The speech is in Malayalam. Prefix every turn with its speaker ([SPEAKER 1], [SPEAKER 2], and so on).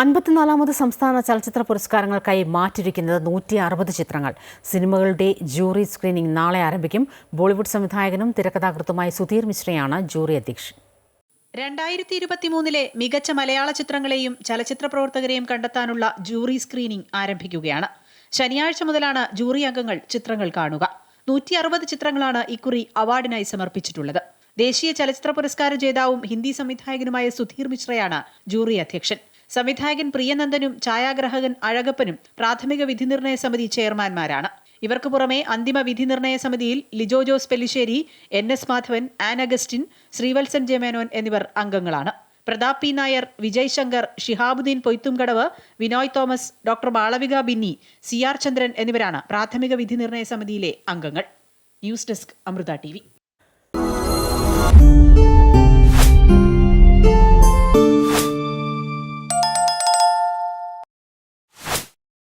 [SPEAKER 1] അൻപത്തിനാലാമത് സംസ്ഥാന ചലച്ചിത്ര പുരസ്കാരങ്ങൾക്കായി മാറ്റിരിക്കുന്നത് നൂറ്റി അറുപത് ചിത്രങ്ങൾ. സിനിമകളുടെ ജൂറി സ്ക്രീനിംഗ് നാളെ ആരംഭിക്കും. ബോളിവുഡ് സംവിധായകനും തിരക്കഥാകൃത്തുമായ സുധീർ മിശ്രയാണ് ജൂറി അധ്യക്ഷൻ.
[SPEAKER 2] രണ്ടായിരത്തി ഇരുപത്തിമൂന്നിലെ മികച്ച മലയാള ചിത്രങ്ങളെയും ചലച്ചിത്ര പ്രവർത്തകരെയും കണ്ടെത്താനുള്ള ജൂറി സ്ക്രീനിംഗ് ആരംഭിക്കുകയാണ്. ശനിയാഴ്ച മുതലാണ് ജൂറി അംഗങ്ങൾ ചിത്രങ്ങൾ കാണുക. നൂറ്റി അറുപത് ചിത്രങ്ങളാണ് ഇക്കുറി അവാർഡിനായി സമർപ്പിച്ചിട്ടുള്ളത്. ദേശീയ ചലച്ചിത്ര പുരസ്കാര ജേതാവും ഹിന്ദി സംവിധായകനുമായ സുധീർ മിശ്രയാണ് ജൂറി അധ്യക്ഷൻ. സംവിധായകൻ പ്രിയനന്ദനും ഛായാഗ്രാഹകൻ അഴകപ്പനും പ്രാഥമിക വിധിനിർണയ സമിതി ചെയർമാൻമാരാണ്. ഇവർക്ക് പുറമെ അന്തിമ വിധിനിർണയ സമിതിയിൽ Lijo Jose Pellissery N S Madhavan Ann Augustine Sreevalsan Jayamenon എന്നിവർ അംഗങ്ങളാണ്. Prathap P Nair Vijay Shankar Shihabuddin Poythumkadavu Vinoy Thomas doctor Malavika Binny C R Chandran എന്നിവരാണ് പ്രാഥമിക വിധി നിർണയ സമിതിയിലെ അംഗങ്ങൾ. News desk Amrita T